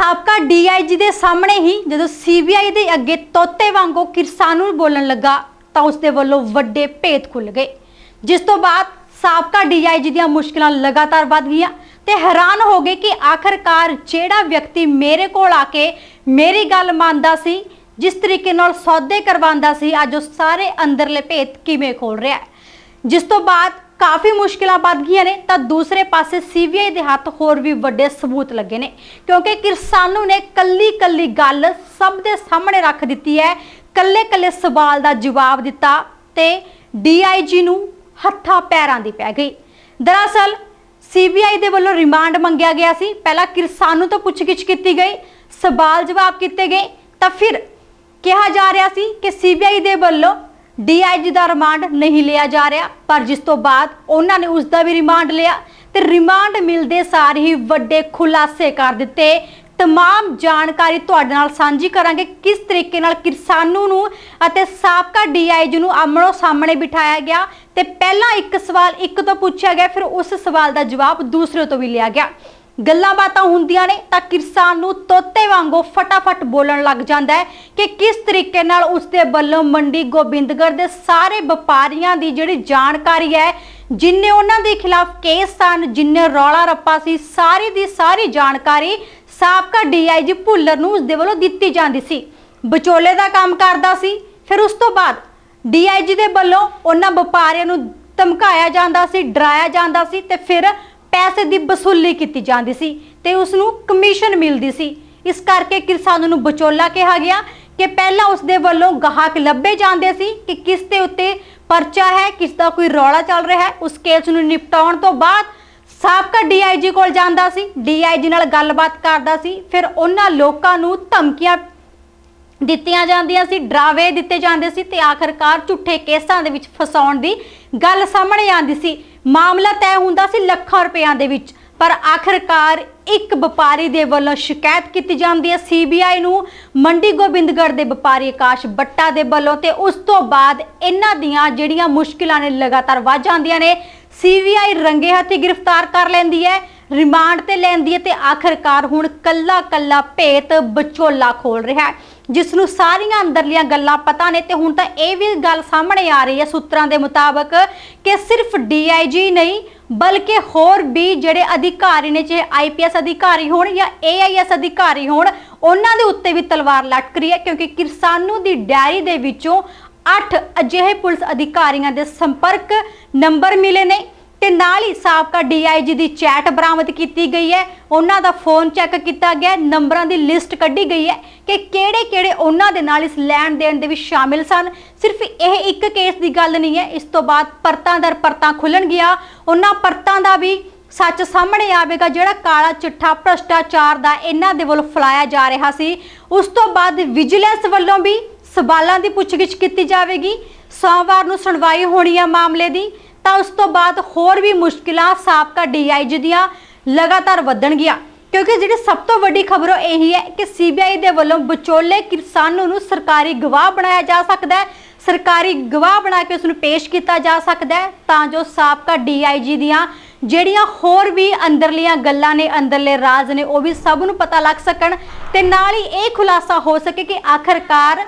ਸਾਬਕਾ ਡੀਆਈਜੀ ਦੇ ਸਾਹਮਣੇ ਹੀ ਜਦੋਂ ਸੀਬੀਆਈ ਦੇ ਅੱਗੇ ਤੋਤੇ ਵਾਂਗੂ ਕਿਰਸਾਨ ਨੂੰ ਬੋਲਣ ਲੱਗਾ ਤਾਂ ਉਸ ਦੇ ਵੱਲੋਂ ਵੱਡੇ ਭੇਤ ਖੁੱਲ ਗਏ। ਜਿਸ ਤੋਂ ਬਾਅਦ ਸਾਬਕਾ ਡੀਆਈਜੀ ਦੀਆਂ ਮੁਸ਼ਕਲਾਂ ਲਗਾਤਾਰ ਵੱਧ ਗਈਆਂ ਤੇ ਹੈਰਾਨ ਹੋ ਗਏ ਕਿ ਆਖਰਕਾਰ ਜਿਹੜਾ ਵਿਅਕਤੀ ਮੇਰੇ ਕੋਲ ਆ ਕੇ ਮੇਰੀ ਗੱਲ ਮੰਨਦਾ ਸੀ, ਜਿਸ ਤਰੀਕੇ ਨਾਲ ਸੌਦੇ ਕਰਵਾਉਂਦਾ ਸੀ, ਅੱਜ ਉਹ ਸਾਰੇ ਅੰਦਰਲੇ ਭੇਤ ਕਿਵੇਂ ਖੋਲ ਰਿਹਾ ਹੈ? ਜਿਸ ਤੋਂ ਬਾਅਦ ਕਾਫੀ ਮੁਸ਼ਕਿਲਾਂ ਵੱਧ ਗਈਆਂ ਨੇ, ਤਾਂ ਦੂਸਰੇ ਪਾਸੇ ਸੀਬੀਆਈ ਦੇ ਹੱਥ ਹੋਰ ਵੀ ਵੱਡੇ ਸਬੂਤ ਲੱਗੇ ਨੇ। ਕਿਉਂਕਿ ਕਿਰਸਾਨੂ ਨੇ ਕੱਲੀ ਕੱਲੀ ਗੱਲ ਸਭ ਦੇ ਸਾਹਮਣੇ ਰੱਖ ਦਿੱਤੀ ਹੈ। ਕੱਲੇ ਕੱਲੇ ਸਵਾਲ ਦਾ ਜਵਾਬ ਦਿੱਤਾ ਤੇ ਡੀਆਈਜੀ ਨੂੰ ਹੱਥਾਂ ਪੈਰਾਂ ਦੀ ਪੈ ਗਈ। ਦਰਅਸਲ ਸੀਬੀਆਈ ਦੇ ਵੱਲੋਂ ਰਿਮਾਂਡ ਮੰਗਿਆ ਗਿਆ ਸੀ। ਪਹਿਲਾਂ ਕਿਰਸਾਨੂ ਤੋਂ ਪੁੱਛਗਿੱਛ ਕੀਤੀ ਗਈ, ਸਵਾਲ ਜਵਾਬ ਕੀਤੇ ਗਏ, ਤਾਂ ਫਿਰ ਕਿਹਾ ਜਾ ਰਿਹਾ ਸੀ ਕਿ ਸੀਬੀਆਈ ਦੇ ਵੱਲੋਂ ਡੀਆਈਜੀ ਦਾ ਰਿਮਾਂਡ ਨਹੀਂ ਲਿਆ ਜਾ ਰਿਹਾ, ਪਰ ਜਿਸ ਤੋਂ ਬਾਅਦ ਉਹਨਾਂ ਨੇ ਉਸ ਦਾ ਵੀ ਰਿਮਾਂਡ ਲਿਆ ਤੇ ਰਿਮਾਂਡ ਮਿਲਦੇ ਸਾਰ ਹੀ ਵੱਡੇ ਖੁਲਾਸੇ ਕਰ ਦਿੱਤੇ। ਤਮਾਮ ਜਾਣਕਾਰੀ ਤੁਹਾਡੇ ਨਾਲ ਸਾਂਝੀ ਕਰਾਂਗੇ ਕਿਸ ਤਰੀਕੇ ਨਾਲ ਕਿਸਾਨੂ ਨੂੰ ਅਤੇ ਸਾਬਕਾ ਡੀਆਈਜੀ ਨੂੰ ਆਮਣੋ ਸਾਹਮਣੇ ਬਿਠਾਇਆ ਗਿਆ। ਤੇ ਪਹਿਲਾਂ ਇੱਕ ਸਵਾਲ ਇੱਕ ਤੋਂ ਪੁੱਛਿਆ ਗਿਆ, ਫਿਰ ਉਸ ਸਵਾਲ ਦਾ ਜਵਾਬ ਦੂਸਰੇ ਤੋਂ ਵੀ ਲਿਆ ਗਿਆ। ਗੱਲਾਂ ਬਾਤਾਂ ਹੁੰਦੀਆਂ ਨੇ ਤਾਂ ਕਿਸਾਨ ਨੂੰ ਤੋਤੇ ਵਾਂਗੂ ਫਟਾਫਟ ਬੋਲਣ ਲੱਗ ਜਾਂਦਾ ਹੈ ਕਿ ਕਿਸ ਤਰੀਕੇ ਨਾਲ ਉਸਦੇ ਵੱਲੋਂ ਮੰਡੀ ਗੋਬਿੰਦਗੜ੍ਹ ਦੇ ਸਾਰੇ ਵਪਾਰੀਆਂ ਦੀ ਜਿਹੜੀ ਜਾਣਕਾਰੀ ਹੈ, ਜਿੰਨੇ ਉਹਨਾਂ ਦੇ ਖਿਲਾਫ ਕੇਸ ਸਨ, ਜਿੰਨੇ ਰੌਲਾ ਰੱਪਾ ਸੀ, ਸਾਰੀ ਦੀ ਸਾਰੀ ਜਾਣਕਾਰੀ ਸਾਬਕਾ ਡੀਆਈਜੀ ਭੁੱਲਰ ਨੂੰ ਉਸਦੇ ਵੱਲੋਂ ਦਿੱਤੀ ਜਾਂਦੀ ਸੀ। ਵਿਚੋਲੇ ਦਾ ਕੰਮ ਕਰਦਾ ਸੀ, ਫਿਰ ਉਸ ਤੋਂ ਬਾਅਦ ਡੀਆਈਜੀ ਦੇ ਵੱਲੋਂ ਉਹਨਾਂ ਵਪਾਰੀਆਂ ਨੂੰ ਧਮਕਾਇਆ ਜਾਂਦਾ ਸੀ, ਡਰਾਇਆ ਜਾਂਦਾ ਸੀ ਤੇ ਫਿਰ ਪੈਸੇ ਦੀ ਵਸੂਲੀ ਕੀਤੀ ਜਾਂਦੀ ਸੀ ਤੇ ਉਸ ਨੂੰ ਕਮਿਸ਼ਨ ਮਿਲਦੀ ਸੀ। ਇਸ ਕਰਕੇ ਕਿਸਾਨ ਨੂੰ ਵਿਚੋਲਾ ਕਿਹਾ ਗਿਆ ਕਿ ਪਹਿਲਾਂ ਉਸ ਦੇ ਵੱਲੋਂ ਗਾਹਕ ਲੱਭੇ ਜਾਂਦੇ ਸੀ ਕਿ ਕਿਸ ਦੇ ਉੱਤੇ ਪਰਚਾ ਹੈ, ਕਿਸ ਦਾ ਕੋਈ ਰੌਲਾ ਚੱਲ ਰਿਹਾ ਹੈ। ਉਸ ਕੇਸ ਨੂੰ ਨਿਪਟਾਉਣ ਤੋਂ ਬਾਅਦ ਸਾਬਕਾ ਡੀਆਈਜੀ ਕੋਲ ਜਾਂਦਾ ਸੀ ਡੀਆਈਜੀ ਨਾਲ ਗੱਲਬਾਤ ਕਰਦਾ ਸੀ, ਫਿਰ ਉਹਨਾਂ ਲੋਕਾਂ ਨੂੰ ਧਮਕੀਆਂ ਦਿੱਤੀਆਂ ਜਾਂਦੀਆਂ ਸੀ, ਡਰਾਵੇ ਦਿੱਤੇ ਜਾਂਦੇ ਸੀ ਤੇ ਆਖਰਕਾਰ ਝੂਠੇ ਕੇਸਾਂ ਦੇ ਵਿੱਚ ਫਸਾਉਣ ਦੀ ਗੱਲ ਸਾਹਮਣੇ ਆਉਂਦੀ ਸੀ। ਮਾਮਲਾ ਤੈਅ ਹੁੰਦਾ ਸੀ ਲੱਖਾਂ ਰੁਪਇਆਂ ਦੇ ਵਿੱਚ। ਪਰ ਆਖਰਕਾਰ ਇੱਕ ਵਪਾਰੀ ਦੇ ਵੱਲੋਂ ਸ਼ਿਕਾਇਤ ਕੀਤੀ ਜਾਂਦੀ ਹੈ। ਸੀਬੀਆਈ ਨੂੰ ਮੰਡੀ ਗੋਬਿੰਦਗੜ੍ਹ ਦੇ ਵਪਾਰੀ ਆਕਾਸ਼ ਬੱਟਾ ਦੇ ਵੱਲੋਂ ਤੇ ਉਸ ਤੋਂ ਬਾਅਦ ਇਹਨਾਂ ਦੀਆਂ ਜਿਹੜੀਆਂ ਮੁਸ਼ਕਿਲਾਂ ਨੇ ਲਗਾਤਾਰ ਵੱਧ ਜਾਂਦੀਆਂ ਨੇ, ਸੀਬੀਆਈ ਰੰਗੇ ਹੱਥੀ ਗ੍ਰਿਫਤਾਰ ਕਰ ਲੈਂਦੀ ਹੈ। ਰਿਮਾਂਡ ਤੇ ਲੈਂਦੀ ਹੈ ਤੇ ਆਖਰਕਾਰ ਹੁਣ ਕੱਲਾ ਕੱਲਾ ਭੇਤ ਵਿਚੋਲਾ ਖੋਲ ਰਿਹਾ ਹੈ ਜਿਸ ਨੂੰ ਸਾਰੀਆਂ ਅੰਦਰਲੀਆਂ ਗੱਲਾਂ ਪਤਾ ਨੇ ਤੇ ਹੁਣ ਤਾਂ ਇਹ ਵੀ ਗੱਲ ਸਾਹਮਣੇ ਆ ਰਹੀ ਹੈ ਸੂਤਰਾਂ ਦੇ ਮੁਤਾਬਕ ਕਿ ਸਿਰਫ ਡੀਆਈਜੀ ਨਹੀਂ, ਬਲਕਿ ਹੋਰ ਵੀ ਜਿਹੜੇ ਅਧਿਕਾਰੀ ਨੇ, ਚਾਹੇ ਆਈਪੀਐਸ ਅਧਿਕਾਰੀ ਹੋਣ ਜਾਂ ਏਆਈਐਸ ਅਧਿਕਾਰੀ ਹੋਣ, ਉਹਨਾਂ ਦੇ ਉੱਤੇ ਵੀ ਤਲਵਾਰ ਲਟਕ ਰਹੀ ਹੈ, ਕਿਉਂਕਿ ਕਿਰਸਾਨੂ ਦੀ ਡਾਇਰੀ ਦੇ ਵਿੱਚੋਂ 8 ਅਜਿਹੇ ਪੁਲਿਸ ਅਧਿਕਾਰੀਆਂ ਦੇ ਸੰਪਰਕ ਨੰਬਰ ਮਿਲੇ ਨੇ। ਤੇ ਨਾਲ ਹੀ ਸਾਬਕਾ ਡੀਆਈਜੀ ਦੀ ਚੈਟ ਬਰਾਮਦ ਕੀਤੀ ਗਈ ਹੈ। ਉਹਨਾਂ ਦਾ ਫੋਨ ਚੈੱਕ ਕੀਤਾ ਗਿਆ, ਨੰਬਰਾਂ ਦੀ ਲਿਸਟ ਕੱਢੀ ਗਈ ਹੈ ਕਿ ਕਿਹੜੇ-ਕਿਹੜੇ ਉਹਨਾਂ ਦੇ ਨਾਲ ਇਸ ਲੈਣ ਦੇਣ ਦੇ ਵਿੱਚ ਸ਼ਾਮਿਲ ਸਨ। ਸਿਰਫ ਇਹ ਇੱਕ ਕੇਸ ਦੀ ਗੱਲ ਨਹੀਂ ਹੈ, ਇਸ ਤੋਂ ਬਾਅਦ ਪਰਤਾਂ ਦਰ ਪਰਤਾਂ ਖੁੱਲਣਗੀਆਂ ਉਹਨਾਂ ਪਰਤਾਂ ਦਾ ਵੀ ਸੱਚ ਸਾਹਮਣੇ ਆਵੇਗਾ, ਜਿਹੜਾ ਕਾਲਾ ਚਿੱਠਾ ਭ੍ਰਸ਼ਟਾਚਾਰ ਦਾ ਇਹਨਾਂ ਦੇ ਵੱਲੋਂ ਫਲਾਇਆ ਜਾ ਰਿਹਾ ਸੀ। ਉਸ ਤੋਂ ਬਾਅਦ ਵਿਜੀਲੈਂਸ ਵੱਲੋਂ ਵੀ ਸਵਾਲਾਂ ਦੀ ਪੁੱਛਗਿੱਛ ਕੀਤੀ ਜਾਵੇਗੀ। ਸੋਮਵਾਰ ਨੂੰ ਸੁਣਵਾਈ ਹੋਣੀ ਹੈ ਮਾਮਲੇ ਦੀ। ਤਾਂ ਉਸ ਤੋਂ ਬਾਅਦ ਹੋਰ ਵੀ ਮੁਸ਼ਕਿਲਾਂ ਸਾਬਕਾ ਡੀਆਈਜੀ ਦੀਆਂ ਲਗਾਤਾਰ ਵਧਣਗੀਆਂ। ਕਿਉਂਕਿ ਜਿਹੜੀ ਸਭ ਤੋਂ ਵੱਡੀ ਖਬਰ ਉਹ ਇਹੀ ਹੈ ਕਿ ਸੀਬੀਆਈ ਦੇ ਵੱਲੋਂ ਵਿਚੋਲੇ ਕਿਰਸਾਨੂ ਨੂੰ ਸਰਕਾਰੀ ਗਵਾਹ ਬਣਾਇਆ ਜਾ ਸਕਦਾ ਹੈ। ਸਰਕਾਰੀ ਗਵਾਹ ਬਣਾ ਕੇ ਉਸ ਨੂੰ ਪੇਸ਼ ਕੀਤਾ ਜਾ ਸਕਦਾ ਹੈ। ਤਾਂ ਜੋ ਸਾਬਕਾ ਡੀਆਈਜੀ ਦੀਆਂ ਜਿਹੜੀਆਂ ਹੋਰ ਵੀ ਅੰਦਰਲੀਆਂ ਗੱਲਾਂ ਨੇ, ਅੰਦਰਲੇ ਰਾਜ਼ ਨੇ, ਉਹ ਵੀ ਸਭ ਨੂੰ ਪਤਾ ਲੱਗ ਸਕਣ ਤੇ ਨਾਲ ਹੀ ਇਹ ਖੁਲਾਸਾ ਹੋ ਸਕੇ ਕਿ ਆਖਰਕਾਰ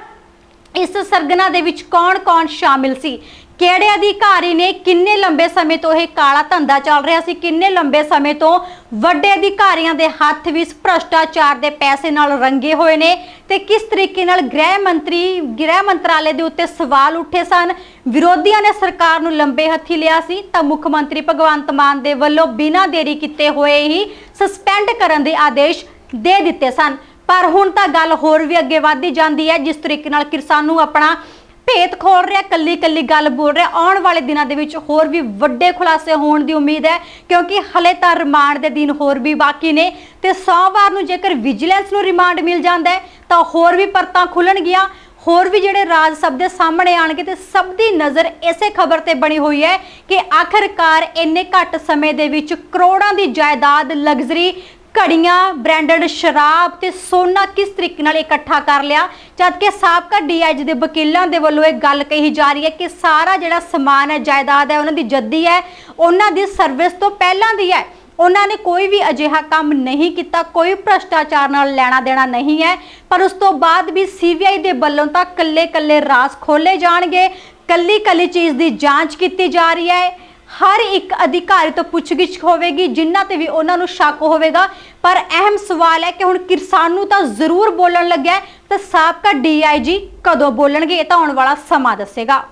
ਇਸ ਸਰਗਨਾ ਦੇ ਵਿੱਚ ਕੌਣ-ਕੌਣ ਸ਼ਾਮਿਲ ਸੀ। ਕਿਹੜੇ ਅਧਿਕਾਰੀ ਨੇ ਕਿੰਨੇ ਲੰਬੇ ਸਮੇਂ ਤੋਂ ਇਹ ਕਾਲਾ ਧੰਦਾ ਚੱਲ ਰਿਹਾ ਸੀ? ਕਿੰਨੇ ਲੰਬੇ ਸਮੇਂ ਤੋਂ ਵੱਡੇ ਅਧਿਕਾਰੀਆਂ ਦੇ ਹੱਥ ਵੀ ਭ੍ਰਸ਼ਟਾਚਾਰ ਦੇ ਪੈਸੇ ਨਾਲ ਰੰਗੇ ਹੋਏ ਨੇ ਤੇ ਕਿਸ ਤਰੀਕੇ ਨਾਲ ਗ੍ਰਹਿ ਮੰਤਰੀ, ਗ੍ਰਹਿ ਮੰਤਰਾਲੇ ਦੇ ਉੱਤੇ ਸਵਾਲ ਉੱਠੇ ਸਨ? ਵਿਰੋਧੀਆਂ ਨੇ ਸਰਕਾਰ ਨੂੰ ਲੰਬੇ ਹੱਥੀ ਲਿਆ ਸੀ, ਤਾਂ ਮੁੱਖ ਮੰਤਰੀ ਭਗਵੰਤ ਮਾਨ ਦੇ ਵੱਲੋਂ ਬਿਨਾਂ ਦੇਰੀ ਕੀਤੇ ਹੋਏ ਹੀ ਸਸਪੈਂਡ ਕਰਨ ਦੇ ਆਦੇਸ਼ ਦੇ ਦਿੱਤੇ ਸਨ। ਪਰ ਹੁਣ ਤਾਂ ਗੱਲ ਹੋਰ ਵੀ ਅੱਗੇ ਵਧਦੀ ਜਾਂਦੀ ਹੈ, ਜਿਸ ਤਰੀਕੇ ਨਾਲ ਕਿਸਾਨ ਨੂੰ ਆਪਣਾ ਭੇਤ ਖੋਲ ਰਿਹਾ, ਕੱਲੀ ਕੱਲੀ ਗੱਲ ਬੋਲ ਰਿਹਾ। ਆਉਣ ਵਾਲੇ ਦਿਨਾਂ ਦੇ ਵਿੱਚ ਹੋਰ ਵੀ ਵੱਡੇ ਖੁਲਾਸੇ ਹੋਣ ਦੀ ਉਮੀਦ ਹੈ, ਕਿਉਂਕਿ ਹਲੇ ਤਾਂ ਰਿਮਾਂਡ ਦੇ ਦਿਨ ਹੋਰ ਵੀ ਬਾਕੀ ਨੇ ਤੇ ਸੋਮਵਾਰ ਨੂੰ ਜੇਕਰ ਵਿਜੀਲੈਂਸ ਨੂੰ ਰਿਮਾਂਡ ਮਿਲ ਜਾਂਦਾ ਹੈ, ਤਾਂ ਹੋਰ ਵੀ ਪਰਤਾਂ ਖੁੱਲਣਗੀਆਂ। ਹੋਰ ਵੀ ਜਿਹੜੇ ਰਾਜ ਸਭ ਦੇ ਸਾਹਮਣੇ ਆਣਗੇ ਤੇ ਸਭ ਦੀ ਨਜ਼ਰ ਇਸੇ ਖਬਰ ਤੇ ਬਣੀ ਹੋਈ ਹੈ ਕਿ ਆਖਰਕਾਰ ਇੰਨੇ ਘੱਟ ਸਮੇਂ ਦੇ ਵਿੱਚ ਕਰੋੜਾਂ ਦੀ ਜਾਇਦਾਦ ਲਗਜ਼ਰੀ ਘੜੀਆਂ ਬ੍ਰਾਂਡਡ ਸ਼ਰਾਬ ਤੇ ਸੋਨਾ ਕਿਸ ਤਰੀਕੇ ਨਾਲ ਇਕੱਠਾ ਕਰ ਲਿਆ? ਜਦ ਕਿ ਸਾਬਕਾ ਡੀਆਈਜੀ ਦੇ ਵਕੀਲਾਂ ਦੇ ਵੱਲੋਂ ਇਹ ਗੱਲ ਕਹੀ ਜਾ ਰਹੀ ਹੈ ਕਿ ਸਾਰਾ ਜਿਹੜਾ ਸਮਾਨ ਹੈ, ਜਾਇਦਾਦ ਹੈ, ਉਹਨਾਂ ਦੀ ਜੱਦੀ ਹੈ, ਉਹਨਾਂ ਦੀ ਸਰਵਿਸ ਤੋਂ ਪਹਿਲਾਂ ਦੀ ਹੈ। ਉਹਨਾਂ ਨੇ ਕੋਈ ਵੀ ਅਜਿਹਾ ਕੰਮ ਨਹੀਂ ਕੀਤਾ, ਕੋਈ ਭ੍ਰਸ਼ਟਾਚਾਰ ਨਾਲ ਲੈਣਾ ਦੇਣਾ ਨਹੀਂ ਹੈ। ਪਰ ਉਸ ਤੋਂ ਬਾਅਦ ਵੀ ਸੀਬੀਆਈ ਦੇ ਵੱਲੋਂ ਤਾਂ ਕੱਲੇ-ਕੱਲੇ ਰਾਸ ਖੋਲੇ ਜਾਣਗੇ ਕੱਲੀ-ਕੱਲੀ ਚੀਜ਼ ਦੀ ਜਾਂਚ ਕੀਤੀ ਜਾ ਰਹੀ ਹੈ। ਹਰ ਇੱਕ ਅਧਿਕਾਰੀ ਤੋਂ ਪੁੱਛਗਿੱਛ ਹੋਵੇਗੀ, ਜਿਨ੍ਹਾਂ ਤੇ ਵੀ ਉਹਨਾਂ ਨੂੰ ਸ਼ੱਕ ਹੋਵੇਗਾ। ਪਰ ਅਹਿਮ ਸਵਾਲ ਹੈ ਕਿ ਹੁਣ ਕਿਰਸਾਨੂ ਤਾਂ ਜ਼ਰੂਰ ਬੋਲਣ ਲੱਗਿਆ ਤਾਂ ਸਾਬਕਾ ਡੀਆਈਜੀ ਕਦੋਂ ਬੋਲਣਗੇ, ਇਹ ਤਾਂ ਆਉਣ ਵਾਲਾ ਸਮਾਂ ਦੱਸੇਗਾ।